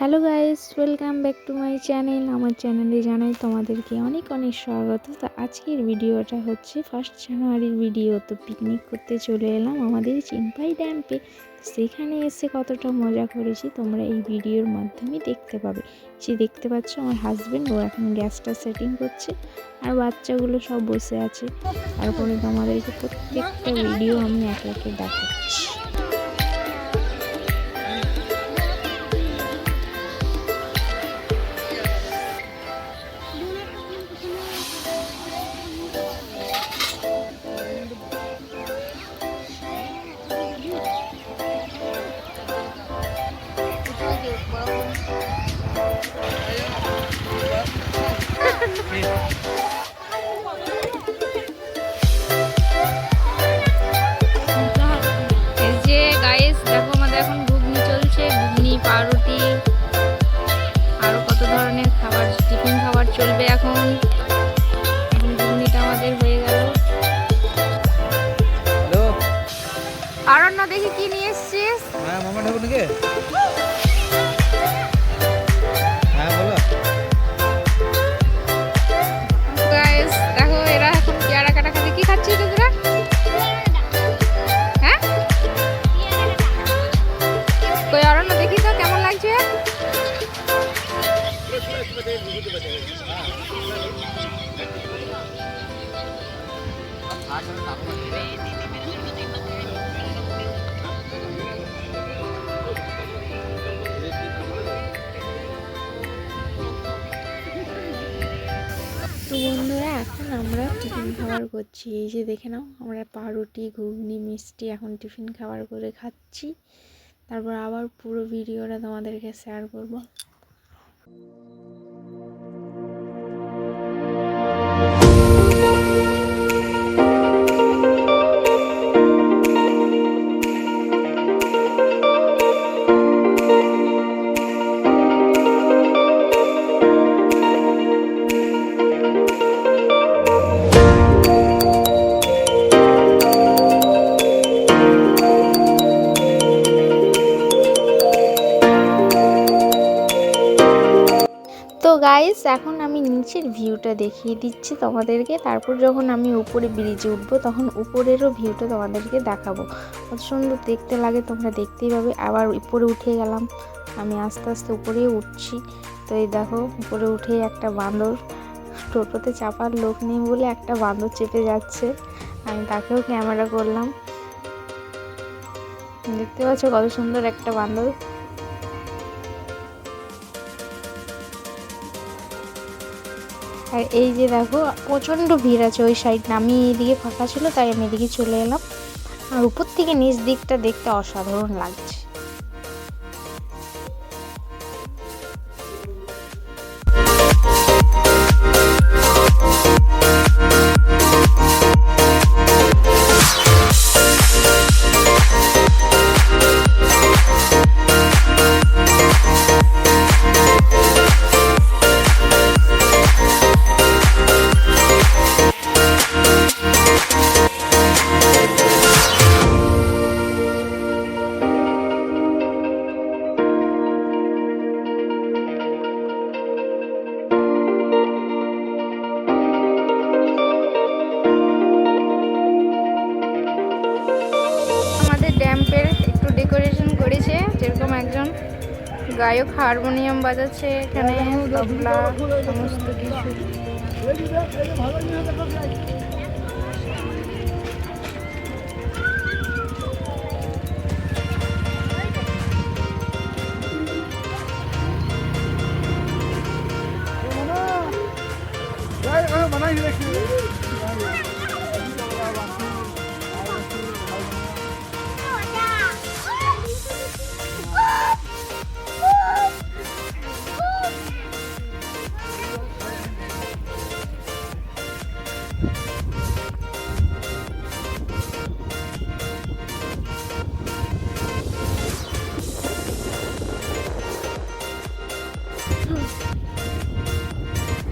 Hello guys welcome back to my channel আমার চ্যানেলে জানাই তোমাদেরকে অনেক অনেক স্বাগত। তো আজকের ভিডিওটা হচ্ছে ফার্স্ট জানুয়ারির ভিডিও তো পিকনিক করতে চলে এলাম আমাদের চিনপাই ড্যাম্পে সেখানে এসে কতটা মজা করেছি তোমরা এই ভিডিওর মাধ্যমে দেখতে পাবে। সে দেখতে পাচ্ছ আমার হাজব্যান্ড ও এখন গ্যাসটা সেটিং করছে। আর বাচ্চাগুলো সব বসে আছে। তারপরে তোমাদেরকে প্রত্যেকটা ভিডিও আমি একে একে দেখাচ্ছি। যে গাইস দেখো আমাদের এখন ঘুগনি চলছে ঘুগনি পাউরুটি আরও কত ধরনের খাবার টিফিন খাবার চলবে এখন। ঘুগনিটা আমাদের হয়ে গেল। আরণ্য দেখি কি নিয়ে এসছিস? হ্যাঁ মামা ঠাকুর তো বন্ধুরা, এখন আমরা টিফিন খাবার করছি। এই যে দেখে নাও, আমরা পাউরুটি, ঘুগনি, মিষ্টি এখন টিফিন খাবার করে খাচ্ছি। তারপর আবার পুরো ভিডিওটা তোমাদেরকে শেয়ার করব। গাইস এখন আমি নিচের ভিউটা দেখিয়ে দিচ্ছি তোমাদেরকে। তারপর যখন আমি উপরে ব্রিজে উঠবো, তখন উপরেরও ভিউটা তোমাদেরকে দেখাবো। কত সুন্দর দেখতে লাগে, তোমরা দেখতেই পাবে। আবার উপরে উঠে গেলাম। আমি আস্তে আস্তে উপরেই উঠছি। তো এই দেখো, উপরে উঠে একটা বাঁদর টোটোতে চাপার লোক নেই বলে একটা বাঁদর চেপে যাচ্ছে। আমি তাকেও ক্যামেরা করলাম। দেখতে পাচ্ছ কত সুন্দর একটা বাঁদর আর এই যে দেখো, প্রচণ্ড ভিড় আছে ওই সাইড আমি এদিকে ফাঁকা ছিল, তাই আমি এদিকে চলে এলাম। আর উপর থেকে নিচ দিকটা দেখতে অসাধারণ লাগছে। যেরকম একজন গায়ক হারমোনিয়াম বাজাচ্ছে এখানে তবলা সমস্ত কিছু।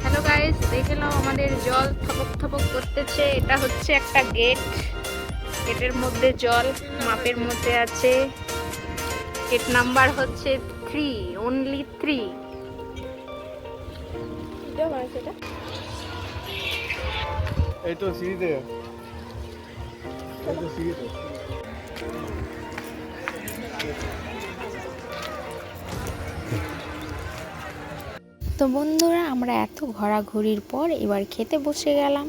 হ্যালো গাইস দেখে নাও আমাদের জল থপক থপক করতেছে। এটা হচ্ছে একটা গেট গেটের মধ্যে জল মাপের মধ্যে আছে। গেট নাম্বার হচ্ছে থ্রি অনলি থ্রি এই তো সিঁড়িতে এই তো সিঁড়িতে তো বন্ধুরা, আমরা এত ঘোরাঘুরির পর এবার খেতে বসে গেলাম।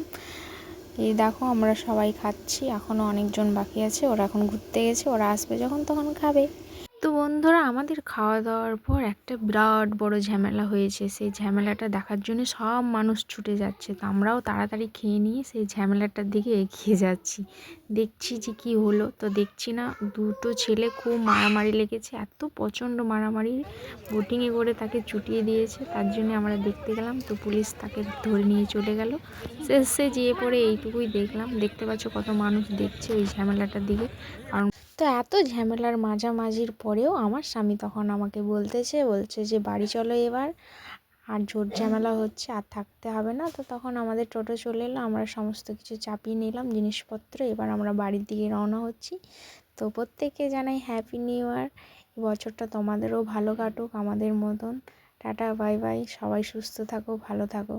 এই দেখো, আমরা সবাই খাচ্ছি এখনও অনেকজন বাকি আছে, ওরা এখন ঘুরতে গেছে, ওরা আসবে যখন তখন খাবে। তো বন্ধুরা, আমাদের খাওয়া দাওয়ার পর একটা বিরাট বড় ঝামেলা হয়েছে। সেই ঝামেলাটা দেখার জন্য সব মানুষ ছুটে যাচ্ছে। তো আমরাও তাড়াতাড়ি খেয়ে নিয়ে সেই ঝামেলাটার দিকে এগিয়ে যাচ্ছি। দেখছি যে কি হলো। তো দেখছি না, দুটো ছেলে খুব মারামারি লেগেছে। এত প্রচণ্ড মারামারি। বোটিংয়ে করে তাকে চুটিয়ে দিয়েছে। তার জন্য আমরা দেখতে গেলাম, তো পুলিশ তাকে ধরে নিয়ে চলে গেল। শেষে যেয়ে পড়ে এইটুকুই দেখলাম। দেখতে পাচ্ছ কত মানুষ দেখছে ওই ঝামেলাটার দিকে। কারণ তো এত ঝামেলার মাঝামাঝির পরেও আমার স্বামী তখন আমাকে বলতেছে, বলছে যে বাড়ি চলো এবার। আর জোর ঝামেলা হচ্ছে, আর থাকতে হবে না। তো তখন আমাদের টোটো চলে এলো, আমরা সমস্ত কিছু চাপিয়ে নিলাম, জিনিসপত্র। এবার আমরা বাড়ির দিকে রওনা হচ্ছি। তো প্রত্যেককে জানাই হ্যাপি নিউ ইয়ার বছরটা তোমাদেরও ভালো কাটুক, আমাদের মতন। Tata, bye bye. সবাই সুস্থ থাকো, ভালো থাকো।